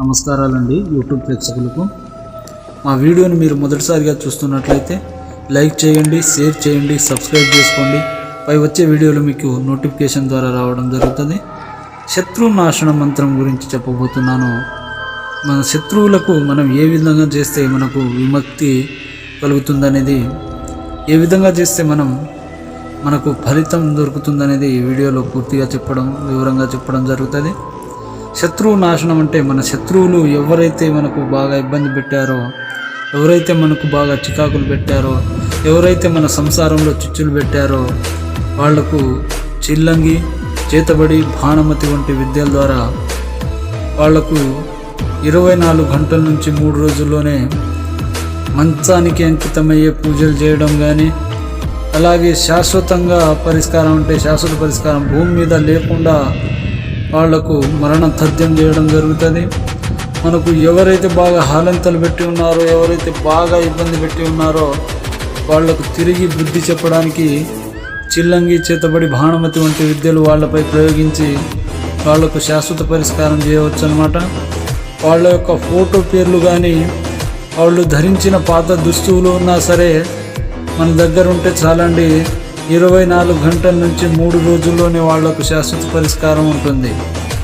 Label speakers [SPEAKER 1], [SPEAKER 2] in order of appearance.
[SPEAKER 1] నమస్కారాలండి యూట్యూబ్ ప్రేక్షకులకు. మా వీడియోని మీరు మొదటిసారిగా చూస్తున్నట్లయితే లైక్ చేయండి షేర్ చేయండి సబ్స్క్రైబ్ చేసుకోండి. పై వచ్చే వీడియోలు మీకు నోటిఫికేషన్ ద్వారా రావడం జరుగుతుంది. శత్రు నాశన మంత్రం గురించి చెప్పబోతున్నాను. మన శత్రువులకు మనం ఏ విధంగా చేస్తే మనకు విముక్తి కలుగుతుందనేది ఏ విధంగా చేస్తే మనం మనకు ఫలితం దొరుకుతుందనేది ఈ వీడియోలో పూర్తిగా చెప్పడం వివరంగా చెప్పడం జరుగుతుంది. శత్రువు నాశనం అంటే మన శత్రువులు ఎవరైతే మనకు బాగా ఇబ్బంది పెట్టారో ఎవరైతే మనకు బాగా చికాకులు పెట్టారో ఎవరైతే మన సంసారంలో చిచ్చులు పెట్టారో వాళ్ళకు చిల్లంగి చేతబడి భానుమతి వంటి విద్యల ద్వారా వాళ్ళకు ఇరవై నాలుగు గంటల నుంచి మూడు రోజుల్లోనే మంచానికి అంకితమయ్యే పూజలు చేయడం కానీ అలాగే శాశ్వతంగా పరిష్కారం అంటే శాశ్వత పరిష్కారం భూమి మీద లేకుండా వాళ్ళకు మరణ తథ్యం చేయడం జరుగుతుంది. మనకు ఎవరైతే బాగా హాలంతలు పెట్టి ఉన్నారో ఎవరైతే బాగా ఇబ్బంది పెట్టి ఉన్నారో వాళ్ళకు తిరిగి బుద్ధి చెప్పడానికి చిల్లంగి చేతబడి భానుమతి వంటి విద్యలు వాళ్ళపై ప్రయోగించి వాళ్ళకు శాశ్వత పరిష్కారం చేయవచ్చు అనమాట వాళ్ళ యొక్క ఫోటో పేర్లు కానీ వాళ్ళు ధరించిన పాత దుస్తువులు ఉన్నా సరే మన దగ్గర ఉంటే చాలండి ఇరవై నాలుగు గంటల నుంచి మూడు రోజుల్లోనే వాళ్ళకు శాశ్వత పరిష్కారం ఉంటుంది.